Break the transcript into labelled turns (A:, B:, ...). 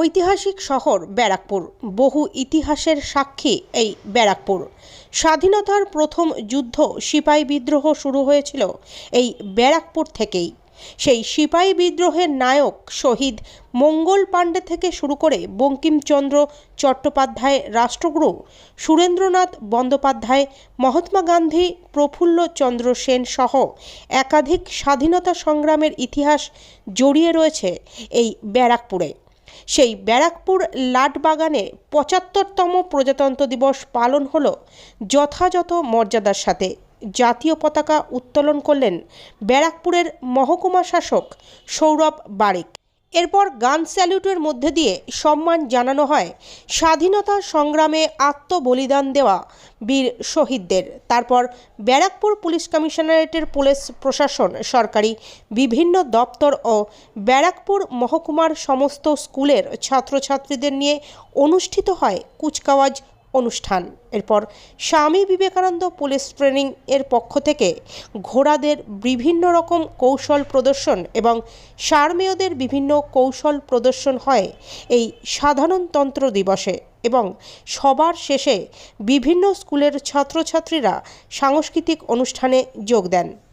A: ঐতিহাসিক শহর ব্যারাকপুর। বহু ইতিহাসের সাক্ষী এই ব্যারাকপুর। স্বাধীনতার প্রথম যুদ্ধ সিপাহী বিদ্রোহ শুরু হয়েছিল এই ব্যারাকপুর থেকেই। সেই সিপাই বিদ্রোহের নায়ক শহীদ মঙ্গল পাণ্ডে থেকে শুরু করে বঙ্কিমচন্দ্র চট্টোপাধ্যায় রাষ্ট্রগুরু, সুরেন্দ্রনাথ বন্দ্যোপাধ্যায়, মহাত্মা গান্ধী প্রফুল্লচন্দ্র সেন সহ একাধিক স্বাধীনতা সংগ্রামের ইতিহাস জড়িয়ে রয়েছে এই ব্যারাকপুরে। সেই ব্যারাকপুর লাটবাগানে পঁচাত্তরতম প্রজাতন্ত্র দিবস পালন হলো যথাযথ মর্যাদার সাথে। জাতীয় পতাকা উত্তোলন করলেন ব্যারাকপুরের মহকুমা শাসক সৌরভ বারিক। এরপর গান স্যালুটের মধ্যে দিয়ে সম্মান জানানো হয়। স্বাধীনতা সংগ্রামে আত্মবলিদান দেওয়া বীর শহীদদের। তারপর ব্যারাকপুর পুলিশ কমিশনারেটের পুলিশ প্রশাসন, সরকারি বিভিন্ন দপ্তর ও ব্যারাকপুর মহকুমার সমস্ত স্কুলের ছাত্রছাত্রীদের নিয়ে অনুষ্ঠিত হয় কুচকাওয়াজ অনুষ্ঠান। এরপর স্বামী বিবেকানন্দ পুলিশ ট্রেনিং এর পক্ষ থেকে ঘোড়াদের বিভিন্ন রকম কৌশল প্রদর্শন এবং সারমেয়দের বিভিন্ন কৌশল প্রদর্শন হয় এই সাধারণতন্ত্র দিবসে এবং সবার শেষে বিভিন্ন স্কুলের ছাত্রছাত্রীরা সাংস্কৃতিক অনুষ্ঠানে যোগ দেন।